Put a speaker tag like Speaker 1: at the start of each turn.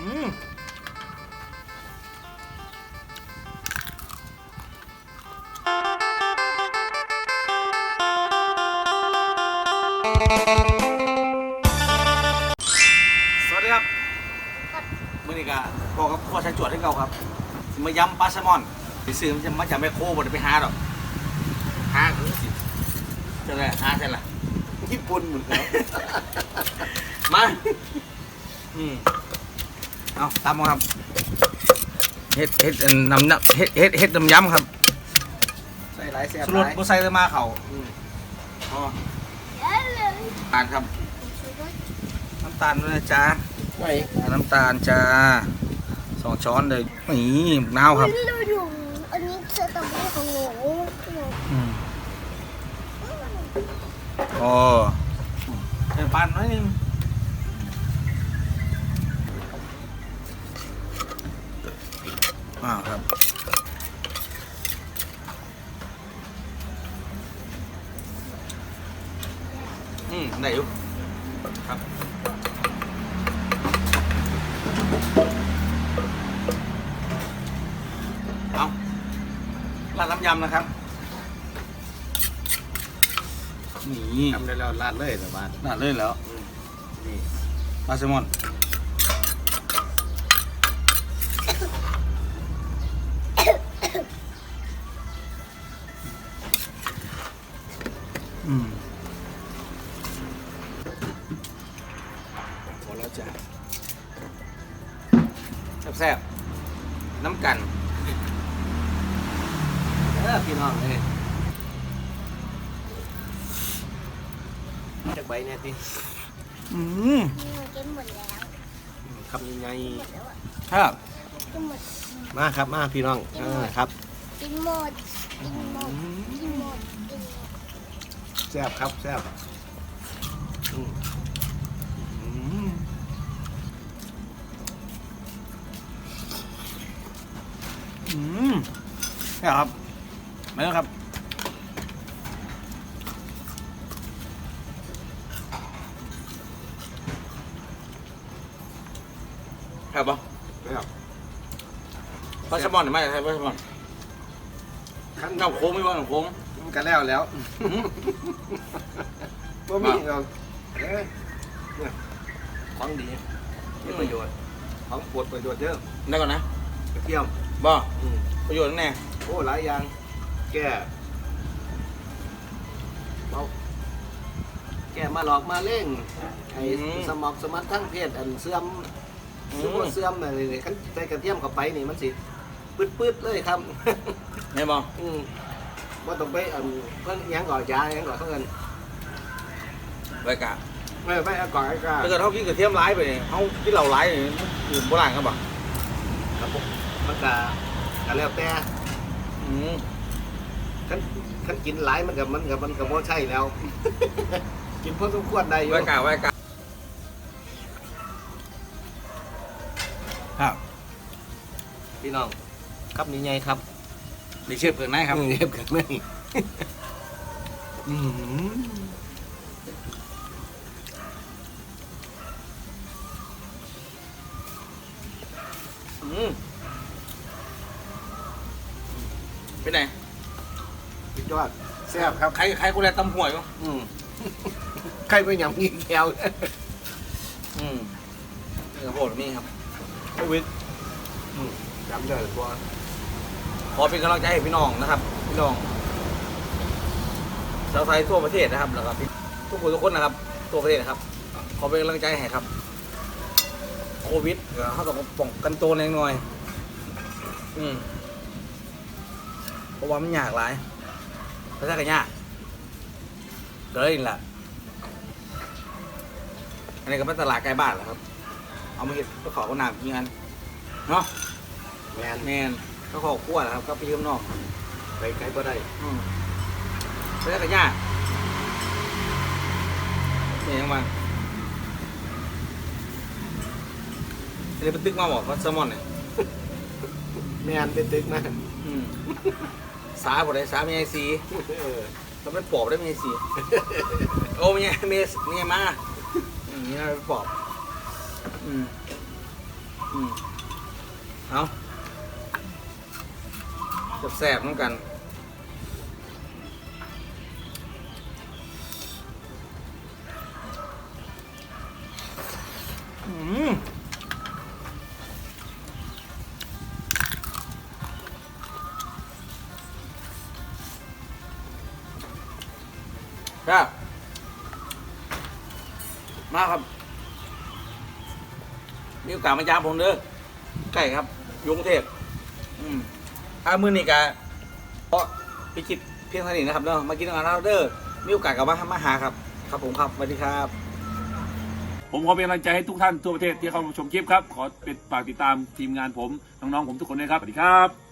Speaker 1: อืมสวัสดีครับมื่อนี้ก็พอกับพ่อชันจวดให้เราครับสิมายำปลาแซลมอนไปซื้อมันจะมาจากแมคโครบ่ได้ไปหาดอกหาคือสิจะได้หาใช่ละ
Speaker 2: ญี่ปุ่นเหมือนกัน
Speaker 1: มา อืม เอาตามมาครับเฮ็ดเฮ็ดอันน้ำน้ำเฮ็ดเฮ็ดเฮ็ดน้ำยำครับ
Speaker 2: ใส่หลายแซ่บ
Speaker 1: ส
Speaker 2: ห
Speaker 1: รุป
Speaker 2: ลาย
Speaker 1: บ่ใส่เลยมาเขา
Speaker 2: อืม
Speaker 1: อ๋อตาลครับ น้ำตาลด้วยนะจ๊ะ
Speaker 2: ไว้
Speaker 1: เอาน้ำตาลจ้าสองช้อนเลยนี่มะนาวครับ
Speaker 3: เราอยู่อันนี้สตรอเบอรี่ของหนู
Speaker 1: อืมโอ้ใส่ปานน้อยหนึง อ้าวครับอืมได้อยู่ครับเอาร้านน้ำยำนะครับนี่
Speaker 2: ทำได้แล้วลาดเลยแต่บ้าน
Speaker 1: น่าเลยแล้ว
Speaker 2: นี่
Speaker 1: ปลาแซลมอน อืม
Speaker 2: พอแล้วจ้ะ
Speaker 1: แซ่บๆน้ำกัน
Speaker 2: เออพี่น้องเลยจากใบเนี่ยพี่
Speaker 1: อืม
Speaker 3: หนูกินหมดแล้ว
Speaker 2: คำยังไง
Speaker 3: หมดแล้วอะ
Speaker 1: ครับ
Speaker 3: กินหมด
Speaker 2: มาครับมาพี่น้องอ่าครับ
Speaker 3: กินหมดกินหมดกินหมดกินหมด
Speaker 2: แซ่บครับแซ่บอืม
Speaker 1: อืมอืมนี่ครับมาแล้วครับครับปะ
Speaker 2: แล้ว
Speaker 1: ปลาแซลมอนหรือไม่ใช่ปลาแซลมอน
Speaker 2: ขั้น
Speaker 1: น้ำโค้งไม่ว่าน้ำโค้ง
Speaker 2: มันกันแล้วแล้วว่ามีเราเอ้ยเนี่ยของดีมีประโยชน์ของปวดประโยชน์เยอะ
Speaker 1: ได้ก่อนนะ
Speaker 2: กระเทียม
Speaker 1: บ่
Speaker 2: อืม
Speaker 1: ประโยชน์แน่
Speaker 2: โอ้หลายอย่างแก้เอาแก้มาหลอกมาเล่งไอ้สมองสมัติทั้งเพศอันเสื่อม
Speaker 1: อื
Speaker 2: ซึ่ง
Speaker 1: ม
Speaker 2: ว่าเสื่อมอะไรนี่คันใส่กระเทียมเข้าไปนี่มันสิปืดๆเลยครับ
Speaker 1: เห็นบ่
Speaker 2: อืม ว่าต้องไปอันเพิ่นหยังก่อนยาหยังก่อนเพิ่น
Speaker 1: ใบกา
Speaker 2: ไม่ไม่เอาก่อนไอ้กา
Speaker 1: ถ้าเกิดเขากินกระเทียมร้ายไปเนี่ยเขาที่เราร้ายเนี่ยอื่นโบราณครับบ่
Speaker 2: ครับผมมันก็ก็แล้วแต่
Speaker 1: อืม
Speaker 2: คันคันกินหลายมันก็มันก็มันก็บ่ใช่แล้ว กินพอสมควรได้อยู่
Speaker 1: ใบกาใบกาครับ
Speaker 2: พี่น้องครับนี่ไงครับ
Speaker 1: ดีเชื่อเพื่อนไหนครับ
Speaker 2: เรียบกันไหมอืม
Speaker 1: อืมเป็นไง
Speaker 2: สุดยอดแซ่บครับ
Speaker 1: ใครใครกูแลตำห่วยมั้ง
Speaker 2: อืมใครไปหยำยิงแก้ว
Speaker 1: อืมนี่ครับโหดมีครับโควิด
Speaker 2: จำได้หรือเปล่า
Speaker 1: ข อเป็นกำลังใจให้พี่น้องนะครับ พี่น้องชาวไทยทั่วประเทศนะครับแล้วก็พี่ทุกคนทุกคนนะครับ ทั่วประเทศนะครับ ขอเป็นกำลังใจให้ครับ โควิดก็เขาต้องป้องกันตัวเองหน่อย อืมเพราะว่ามันยากหลายภาษากันยากก็เลยนี่แหละอันนี้ก็เป็นตลาดใกล้บ้านแหละครับ เอามาเห็ดก็ขอก็นำกินกันเนาะ
Speaker 2: แมน
Speaker 1: แมน ก็ขอขั้วแหละครับก็พี่ข้างนอก
Speaker 2: ไปไกลบ่ได้
Speaker 1: อืมภาษากันยากนี่ยังมาอันนี้เป็นตึกมาบอกว่าแซลมอนเนี่ย
Speaker 2: แมนเป็นตึกนะ
Speaker 1: อืมสาบ่ได้สามีไอซี
Speaker 2: เออ
Speaker 1: ถ้าเป็นปอบได้มีไอซีโอ้มีไงมีมีไงมาอืมนี่น่าเป็นปอบ อืมอืมเอา แซ่บๆน้ำกันอืมครับ มาครับ มีโอกาสมายาผมเด้อใกล้ครับ ยุงเทพอืม อามือนี่กะเพราะพิจิตเพียงเท่านี้นะครับเนาะมากินอาหารเราเด้อมีโอกาสกลับมามาหาครับ ครับผมครับสวัสดีครับ
Speaker 4: ผมขอเป็นกำลังใจให้ทุกท่านทั่วประเทศที่เข้ามาชมคลิปครับ ขอเป็นฝากติดตามทีมงานผมน้องๆผมทุกคนด้วยครับสวัสดีครับ